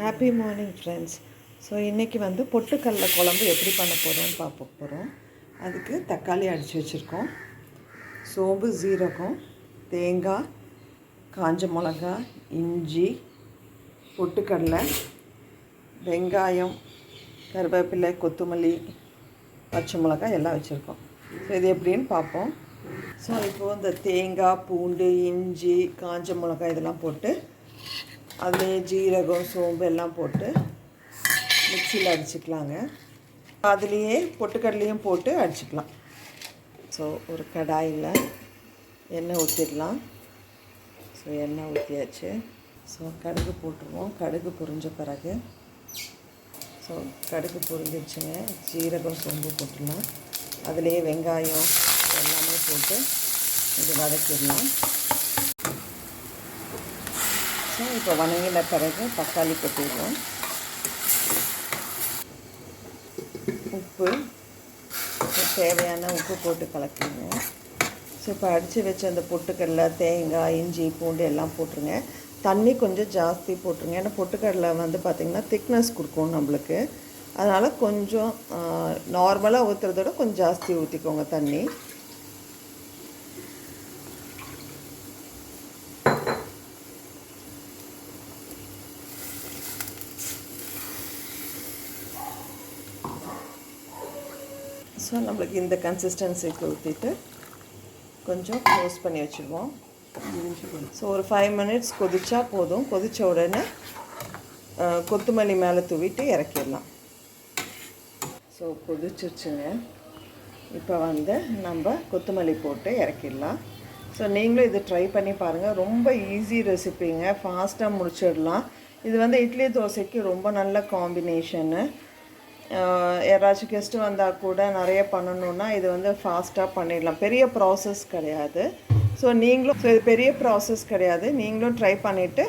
Happy morning friends so இன்றைக்கி வந்து பொட்டுக்கடல குழம்பு எப்படி பண்ண போகிறோம்னு பார்க்க போகிறோம் அதுக்கு தக்காளி அடித்து வச்சுருக்கோம். சோம்பு சீரகம் தேங்காய் காஞ்ச மிளகா இஞ்சி பொட்டுக்கடலை வெங்காயம் கருவேப்பிலை கொத்தமல்லி பச்சை மிளகாய் எல்லாம் வச்சுருக்கோம். ஸோ இது எப்படின்னு பார்ப்போம். ஸோ இப்போது இந்த தேங்காய் பூண்டு இஞ்சி காஞ்ச மிளகாய் இதெல்லாம் போட்டு அதுலேயே ஜீரகம் சோம்பு எல்லாம் போட்டு மிக்சியில் அடிச்சுக்கலாங்க. அதுலேயே பொட்டுக்கடலையும் போட்டு அடிச்சுக்கலாம். ஸோ ஒரு கடாயில் எண்ணெய் ஊற்றிடலாம் ஸோ எண்ணெய் ஊற்றியாச்சு ஸோ கடுகு போட்டுருவோம். கடுகு பொரிஞ்ச பிறகு. ஸோ கடுகு பொரிஞ்சிருச்சுங்க. ஜீரகம் சோம்பு போட்டுடலாம். அதுலேயே வெங்காயம் எல்லாமே போட்டு இது வதக்கிடலாம். ஸோ இப்போ வணங்கின பிறகு தக்காளி கொட்டிடுவோம். உப்பு தேவையான உப்பு போட்டு கலக்குங்க. ஸோ இப்போ அடித்து வச்ச அந்த பொட்டுக்கடலை தேங்காய் இஞ்சி பூண்டு எல்லாம் போட்டுருங்க. தண்ணி கொஞ்சம் ஜாஸ்தி போட்டுருங்க. ஏன்னா பொட்டுக்கடலை வந்து பார்த்திங்கன்னா திக்னஸ் கொடுக்கும் நம்மளுக்கு. அதனால் கொஞ்சம் நார்மலாக ஊற்றுறதோட கொஞ்சம் ஜாஸ்தி ஊற்றிக்கோங்க தண்ணி. ஸோ நம்மளுக்கு இந்த கன்சிஸ்டன்சிக்கு ஊற்றிட்டு கொஞ்சம் க்ளோஸ் பண்ணி வச்சுருவோம். ஸோ ஒரு ஃபைவ் மினிட்ஸ் கொதிச்சா போதும். கொதித்த உடனே கொத்துமல்லி மேலே தூவிட்டு இறக்கிடலாம். ஸோ கொதிச்சிருச்சுங்க. இப்போ வந்து நம்ம கொத்தமல்லி போட்டு இறக்கிடலாம். ஸோ நீங்களும் இது ட்ரை பண்ணி பாருங்கள் ரொம்ப ஈஸி ரெசிப்பிங்க ஃபாஸ்ட்டாக முடிச்சிடலாம். இது வந்து இட்லி தோசைக்கு ரொம்ப நல்ல காம்பினேஷனு யாராச்சும் கெஸ்ட்டு வந்தால் கூட நிறைய பண்ணணுன்னா இது வந்து ஃபாஸ்ட்டாக பண்ணிடலாம். பெரிய ப்ராசஸ் கிடையாது. ஸோ நீங்களும் ஸோ இது பெரிய ப்ராசஸ் கிடையாது. நீங்களும் ட்ரை பண்ணிவிட்டு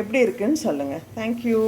எப்படி இருக்குன்னு சொல்லுங்கள் தேங்க்யூ